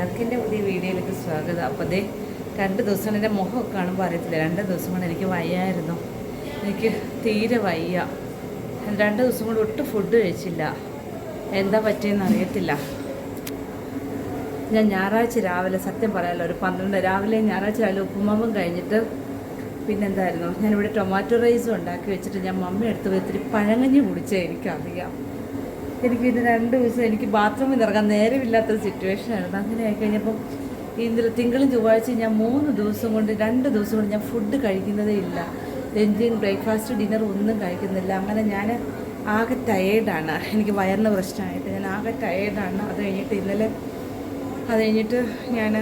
എല്ലാവർക്കും പുതിയ വീഡിയോയിലേക്ക് സ്വാഗതം. അപ്പോൾ അതേ രണ്ട് ദിവസം എന്റെ മുഖമൊക്കെ കാണുമ്പോൾ അറിയത്തില്ല. രണ്ട് ദിവസം കൊണ്ട് എനിക്ക് വയ്യായിരുന്നു. എനിക്ക് തീരെ വയ്യ. രണ്ട് ദിവസം കൊണ്ട് ഒട്ടും ഫുഡ് കഴിച്ചില്ല. എന്താ പറ്റിയെന്ന് അറിയത്തില്ല. ഞാൻ ഞായറാഴ്ച രാവിലെ സത്യം പറയാമല്ലോ ഒരു പന്ത്രണ്ട് രാവിലെ ഞായറാഴ്ച രാവിലെ ഉപ്പുമാവും കഴിഞ്ഞിട്ട് പിന്നെന്തായിരുന്നു? ഞാനിവിടെ ടൊമാറ്റോ റൈസും ഉണ്ടാക്കി വെച്ചിട്ട് ഞാൻ മമ്മി എടുത്ത് ഇത്തിരി പഴങ്ങഞ്ഞ് കുടിച്ചേ എനിക്കറിയാം. എനിക്ക് ഇത് രണ്ട് ദിവസം എനിക്ക് ബാത്റൂമിൽ നേരമില്ലാത്തൊരു സിറ്റുവേഷൻ ആയിരുന്നു. അങ്ങനെ ആയി കഴിഞ്ഞപ്പം ഇന്നലെ തിങ്കളും ചൊവ്വാഴ്ച ഞാൻ മൂന്ന് ദിവസം കൊണ്ട് രണ്ട് ദിവസം കൊണ്ട് ഞാൻ ഫുഡ് കഴിക്കുന്നതേ ഇല്ല. ലഞ്ചും ബ്രേക്ക്ഫാസ്റ്റ് ഡിന്നർ ഒന്നും കഴിക്കുന്നില്ല. അങ്ങനെ ഞാൻ ആകെ ടയേർഡാണ് എനിക്ക് വയറിന് പ്രശ്നമായിട്ട്. ഞാൻ ആകെ ടയേർഡാണ് അത് കഴിഞ്ഞിട്ട് ഇന്നലെ അത് കഴിഞ്ഞിട്ട് ഞാൻ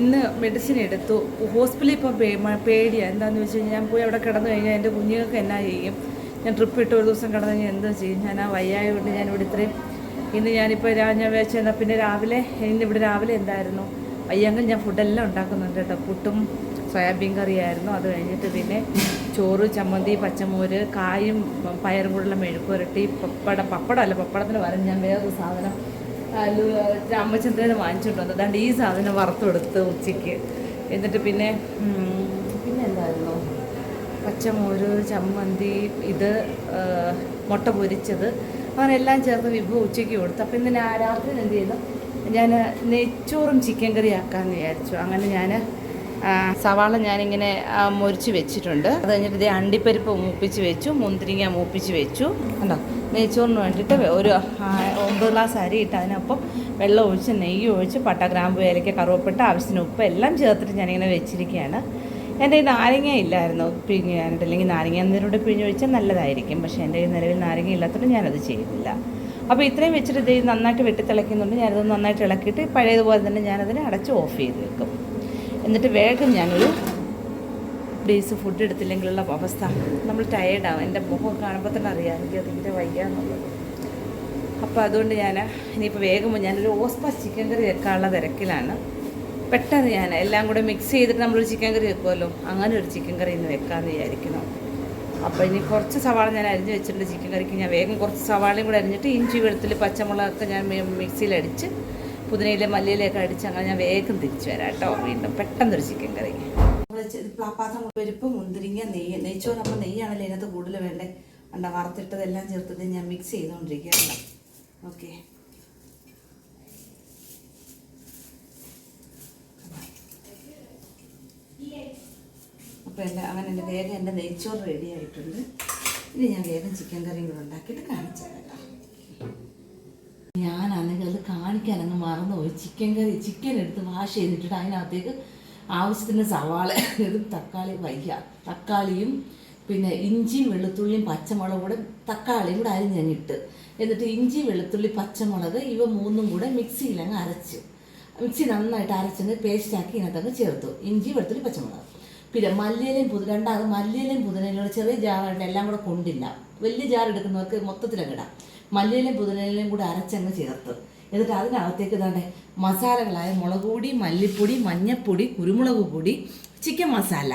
ഇന്ന് മെഡിസിൻ എടുത്തു. ഹോസ്പിറ്റലിൽ ഇപ്പോൾ പേടിയാണ് എന്താണെന്ന് വെച്ച് കഴിഞ്ഞാൽ ഞാൻ പോയി അവിടെ കിടന്നു കഴിഞ്ഞാൽ എന്റെ കുഞ്ഞുങ്ങൾക്ക് എന്നാ ചെയ്യും? ഞാൻ ട്രിപ്പ് ഇട്ട് ഒരു ദിവസം കിടന്നു ഞാൻ എന്തോ ചെയ്യും. ഞാൻ ആ വയ്യായ കൊണ്ട് ഞാൻ ഇവിടെ ഇത്രയും ഇന്ന് ഞാനിപ്പോൾ ഞാൻ വെച്ച് എന്നാൽ പിന്നെ രാവിലെ ഇന്ന് ഇവിടെ രാവിലെ എന്തായിരുന്നു? വയ്യെങ്കിൽ ഞാൻ ഫുഡെല്ലാം ഉണ്ടാക്കുന്നുണ്ട് കേട്ടോ. പുട്ടും സോയാബീൻ കറിയായിരുന്നു. അത് കഴിഞ്ഞിട്ട് പിന്നെ ചോറ് ചമ്മന്തി പച്ചമോര് കായും പയറും കൂടെയുള്ള മെഴുക്കുരട്ടി പപ്പടം പപ്പടം അല്ല പപ്പടത്തിന് പകരം ഞാൻ വേറൊരു സാധനം അല്ലു വാങ്ങിച്ചിട്ടുണ്ട് അതുകൊണ്ട് ഈ സാധനം വറുത്തെടുത്ത് ഉച്ചയ്ക്ക്. എന്നിട്ട് പിന്നെ പച്ചമോര് ചമ്മന്തി ഇത് മുട്ട പൊരിച്ചത്. അങ്ങനെ എല്ലാം ചേർത്ത് വിഭവം ഉച്ചയ്ക്ക് കൊടുത്തു. അപ്പം ഇന്ന് രാത്രി എന്ത് ചെയ്തു ഞാൻ നെയ്ച്ചോറും ചിക്കൻ കറി ആക്കാമെന്ന് വിചാരിച്ചു. അങ്ങനെ ഞാൻ സവാള ഞാനിങ്ങനെ ആ, മുറിച്ച് വെച്ചിട്ടുണ്ട്. അത് കഴിഞ്ഞിട്ട് ഇതേ അണ്ടിപ്പരിപ്പ് മൂപ്പിച്ച് വെച്ചു. മുന്തിരിങ്ങ മൂപ്പിച്ച് വെച്ചു. കണ്ടോ? നെയ്ച്ചോറിന് വേണ്ടിയിട്ട് ഒരു ഒമ്പത് ഗ്ലാസ് അരി ഇട്ട് അതിനൊപ്പം വെള്ളം ഒഴിച്ച് നെയ്യ് ഒഴിച്ച് പട്ട ഗ്രാമ്പു ഏലക്ക കറുവപ്പട്ട ആവശ്യത്തിന് ഉപ്പ് എല്ലാം ചേർത്തിട്ട് ഞാനിങ്ങനെ വെച്ചിരിക്കുകയാണ് എന്റെ കയ്യിൽ നാരങ്ങ ഇല്ലായിരുന്നു പിഴിഞ്ഞ് ഞാനിട്ട്. അല്ലെങ്കിൽ നാരങ്ങ എന്നതിലൂടെ പിഴിഞ്ഞ് ഒഴിച്ചാൽ നല്ലതായിരിക്കും. പക്ഷേ എന്റെ കയ്യിൽ നിലവിൽ നാരങ്ങ ഇല്ലാത്തതുകൊണ്ട് ഞാനത് ചെയ്യുന്നില്ല അപ്പോൾ ഇത്രയും വെച്ചിട്ട് ഇത് നന്നായിട്ട് വെട്ടി തിളയ്ക്കുന്നുണ്ട് ഞാനത് നന്നായിട്ട് ഇളക്കിയിട്ട് പഴയതുപോലെ തന്നെ ഞാനതിനെ അടച്ച് ഓഫ് ചെയ്ത് വെക്കും. എന്നിട്ട് വേഗം ഞാനൊരു ഡേയ്സ് ഫുഡ് എടുത്തില്ലെങ്കിലുള്ള അവസ്ഥ. നമ്മൾ ടയേർഡാവും എന്റെ മുഖം കാണുമ്പോൾ തന്നെ അറിയാം എനിക്ക് അതിന്റെ വയ്യാന്നുള്ളത് അപ്പോൾ അതുകൊണ്ട് ഞാൻ ഇനിയിപ്പോൾ വേഗം ഞാനൊരു ഓസ്പ ചിക്കൻ കറി വെക്കാനുള്ള തിരക്കിലാണ്. പെട്ടെന്ന് ഞാൻ എല്ലാം കൂടെ മിക്സ് ചെയ്തിട്ട് നമ്മളൊരു ചിക്കൻ കറി വെക്കുമല്ലോ അങ്ങനെ ഒരു ചിക്കൻ കറി ഇന്ന് വെക്കാമെന്ന് വിചാരിക്കുന്നു. അപ്പോൾ ഇനി കുറച്ച് സവാള ഞാൻ അരിഞ്ഞ് വെച്ചിട്ടുണ്ട് ചിക്കൻ കറിക്ക്. ഞാൻ വേഗം കുറച്ച് സവാളയും കൂടെ അരിഞ്ഞിട്ട് ഇഞ്ചി വെളുത്തുള്ളി പച്ചമുളകൊക്കെ ഞാൻ മിക്സിയിൽ മിക്സിയിലടിച്ച് പുതിനയിലെ മല്ലിയിലൊക്കെ അടിച്ച് അങ്ങനെ ഞാൻ വേഗം തിരിച്ചു വരാം കേട്ടോ. വീണ്ടും പെട്ടെന്നൊരു ചിക്കൻ കറി. പാത്രം പരിപ്പ് മുന്തിരിങ്ങ നെയ്യ്. നെയ്ച്ചോറ് നമ്മൾ നെയ്യാണല്ലോ ഇതിനകത്ത് കൂടുതൽ വേണ്ടേ? അണ്ട വറുത്തിട്ടതെല്ലാം ചേർത്തിട്ട് ഞാൻ മിക്സ് ചെയ്തുകൊണ്ടിരിക്കുകയാണ് ഓക്കെ. അപ്പോൾ എന്റെ അങ്ങനെ എന്റെ വേഗം എന്റെ നെയ്ച്ചോറ് റെഡി ആയിട്ടുണ്ട്. ഇനി ഞാൻ വേഗം ചിക്കൻ കറിയും കൂടെ ഉണ്ടാക്കിയിട്ട് കാണിച്ചു തരാം ഞാനാണെങ്കിൽ അത് കാണിക്കാൻ അങ്ങ് മറന്നുപോയി. ചിക്കൻ കറി ചിക്കൻ എടുത്ത് വാഷ് ചെയ്തിട്ടിട്ട് അതിനകത്തേക്ക് ആവശ്യത്തിന് സവാള തക്കാളി വയ്യ. തക്കാളിയും പിന്നെ ഇഞ്ചിയും വെളുത്തുള്ളിയും പച്ചമുളകും കൂടെ തക്കാളിയും കൂടെ അരിഞ്ഞങ്ങിട്ട് എന്നിട്ട് ഇഞ്ചി വെളുത്തുള്ളി പച്ചമുളക് ഇവ മൂന്നും കൂടെ മിക്സിയിൽ അങ്ങ് അരച്ച്. മിക്സി നന്നായിട്ട് അരച്ചങ്ങ് പേസ്റ്റാക്കി ഇതിനകത്തങ്ങ് ചേർത്തു. ഇഞ്ചി വെളുത്തുള്ളി പച്ചമുളക്. പിന്നെ മല്ലിയിലയും പുതു രണ്ടാമത് മല്ലിയിലയും പുതിനയിലൂടെ ചെറിയ ജാറുണ്ട് എല്ലാം കൂടെ കൊണ്ടില്ല. വലിയ ജാർ എടുക്കുന്നവർക്ക് മൊത്തത്തിലങ്ങ് ഇടാം. മല്ലിയിലയും പുതിനയിലും കൂടെ അരച്ചങ്ങ് ചേർത്ത്. എന്നിട്ട് അതിനകത്തേക്ക് ഇതാണ്ട് മസാലകളായ മുളക് പൊടി മല്ലിപ്പൊടി മഞ്ഞൾപ്പൊടി കുരുമുളക് പൊടി ചിക്കൻ മസാല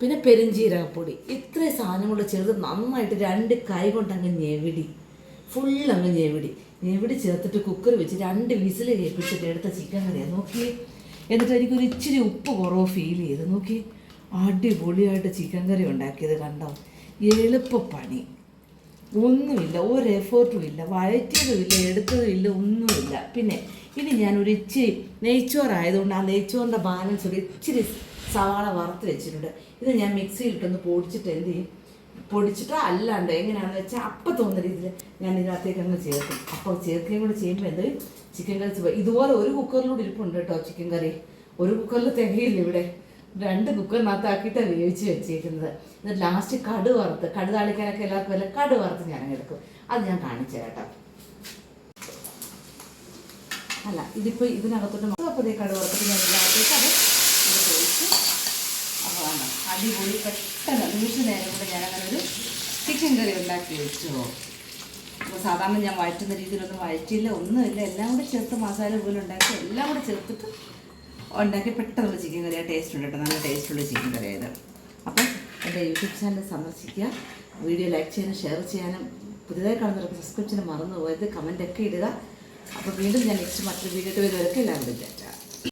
പിന്നെ പെരുംജീരകപ്പൊടി ഇത്രയും സാധനം കൂടെ ചേർത്ത് നന്നായിട്ട് രണ്ട് കൈ കൊണ്ട് അങ്ങ് ഞെവിടി. ഫുൾ അങ്ങ് ഞെവിടി. ഞെവിടി ചേർത്തിട്ട് കുക്കർ വെച്ച് രണ്ട് വിസിൽ കേൾപ്പിച്ചിട്ട് എടുത്ത ചിക്കൻ കറിയാണ് നോക്കി എന്നിട്ട് എനിക്കൊരു ഇച്ചിരി ഉപ്പ് കുറവ് ഫീൽ ചെയ്ത്. നോക്കി അടിപൊളിയായിട്ട് ചിക്കൻ കറി ഉണ്ടാക്കിയത് കണ്ടോ? എളുപ്പ പണി ഒന്നുമില്ല. ഒരു എഫേർട്ടും ഇല്ല. വഴറ്റിയതും ഇല്ല എടുത്തതും ഇല്ല ഒന്നുമില്ല. പിന്നെ ഇനി ഞാനൊരു ഇച്ചിരി നെയ്ച്ചോറായതുകൊണ്ട് ആ നെയ്ച്ചോറിന്റെ ബാലൻസ് ഒരു ഇച്ചിരി സവാള വറുത്ത് വെച്ചിട്ടുണ്ട്. ഇത് ഞാൻ മിക്സിയിലിട്ടൊന്ന് പൊടിച്ചിട്ട് എന്ത് ചെയ്യും? പൊടിച്ചിട്ട് അല്ലാണ്ട് എങ്ങനെയാണെന്ന് വെച്ചാൽ അപ്പം തോന്നുന്ന രീതിയിൽ ഞാൻ ഇതിനകത്തേക്ക് അങ്ങ് ചേർക്കും. അപ്പോൾ ചേർക്കുകയും കൂടി ചെയ്യുമ്പോൾ എന്ത് ചിക്കൻ കറി ഇതുപോലെ ഒരു കുക്കറിലൂടെ ഇരിപ്പുണ്ട് കേട്ടോ ചിക്കൻ കറി ഒരു കുക്കറിൽ തികയില്ല ഇവിടെ. രണ്ട് കുക്കറിനകത്താക്കിയിട്ടാണ് വേവിച്ച് വെച്ചേക്കുന്നത്. എന്നിട്ട് ലാസ്റ്റ് കട് വറുത്ത് കടു താളിക്കാനൊക്കെ എല്ലാവർക്കും വല്ല കടു വറുത്ത് ഞാൻ എടുക്കും. അത് ഞാൻ കാണിച്ചു കേട്ടോ അല്ല ഇതിപ്പോൾ ഇതിനകത്തോട്ട് അപ്പോൾ കടു വറുത്തിട്ട് ഞാൻ എല്ലാവർക്കും അത് ചോദിച്ചു അടിപൊളി പെട്ടെന്ന് നിമിഷ നേരം അങ്ങനെ ഒരു ചിക്കൻ കറി ഉണ്ടാക്കി വെച്ചു. അപ്പോൾ സാധാരണ ഞാൻ വഴറ്റുന്ന രീതിയിലൊന്നും വഴറ്റിയില്ല ഒന്നുമില്ല. എല്ലാം കൂടെ ചേർത്ത് മസാല പോലെ ഉണ്ടാക്കി എല്ലാം കൂടെ ചേർത്തിട്ട് ഉണ്ടാക്കി. പെട്ടെന്നുള്ള ചിക്കൻ കറിയാണ് ടേസ്റ്റ് ഉണ്ട് കേട്ടോ. നല്ല ടേസ്റ്റുള്ള ചിക്കൻ കറി ആയത് അപ്പം എന്റെ യൂട്യൂബ് ചാനൽ സന്ദർശിക്കുക. വീഡിയോ ലൈക്ക് ചെയ്യാനും ഷെയർ ചെയ്യാനും പുതിയതായി കാണുന്നവർക്ക് സബ്സ്ക്രിപ്ഷന് മറന്നു പോയത് കമന്റ് ഒക്കെ ഇടുക. അപ്പോൾ വീണ്ടും ഞാൻ നെക്സ്റ്റ് മറ്റൊരു വീഡിയോ വരുന്നവരൊക്കെ എല്ലാവരും വിചാരിച്ചു